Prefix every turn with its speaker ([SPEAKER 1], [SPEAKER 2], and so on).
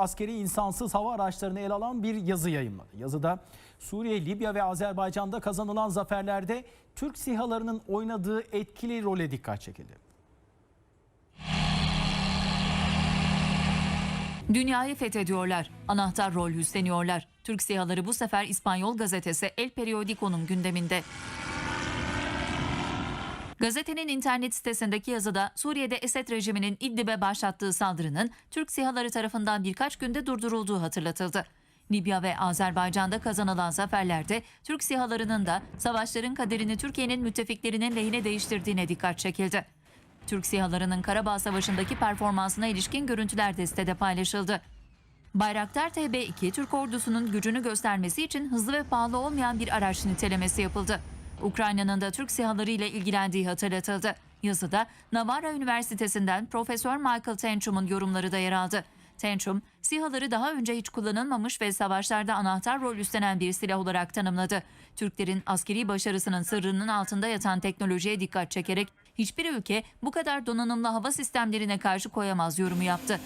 [SPEAKER 1] askeri insansız hava araçlarını ele alan bir yazı yayınladı. Yazıda Suriye, Libya ve Azerbaycan'da kazanılan zaferlerde Türk SİHA'larının oynadığı etkili role dikkat çekildi.
[SPEAKER 2] Dünyayı fethediyorlar. Anahtar rol üstleniyorlar. Türk SİHA'ları bu sefer İspanyol gazetesi El Periodico'nun gündeminde. Gazetenin internet sitesindeki yazıda Suriye'de Esed rejiminin İdlib'e başlattığı saldırının Türk SİHA'ları tarafından birkaç günde durdurulduğu hatırlatıldı. Libya ve Azerbaycan'da kazanılan zaferlerde Türk SİHA'larının da savaşların kaderini Türkiye'nin müttefiklerinin lehine değiştirdiğine dikkat çekildi. Türk SİHA'larının Karabağ Savaşı'ndaki performansına ilişkin görüntüler de sitede paylaşıldı. Bayraktar TB2 Türk ordusunun gücünü göstermesi için hızlı ve pahalı olmayan bir araç nitelemesi yapıldı. Ukrayna'nın da Türk SİHA'ları ile ilgilendiği hatırlatıldı. Yazıda Navarra Üniversitesi'nden Profesör Michael Tenchum'un yorumları da yer aldı. Tenchum, SİHA'ları daha önce hiç kullanılmamış ve savaşlarda anahtar rol üstlenen bir silah olarak tanımladı. Türklerin askeri başarısının sırrının altında yatan teknolojiye dikkat çekerek hiçbir ülke bu kadar donanımlı hava sistemlerine karşı koyamaz yorumu yaptı.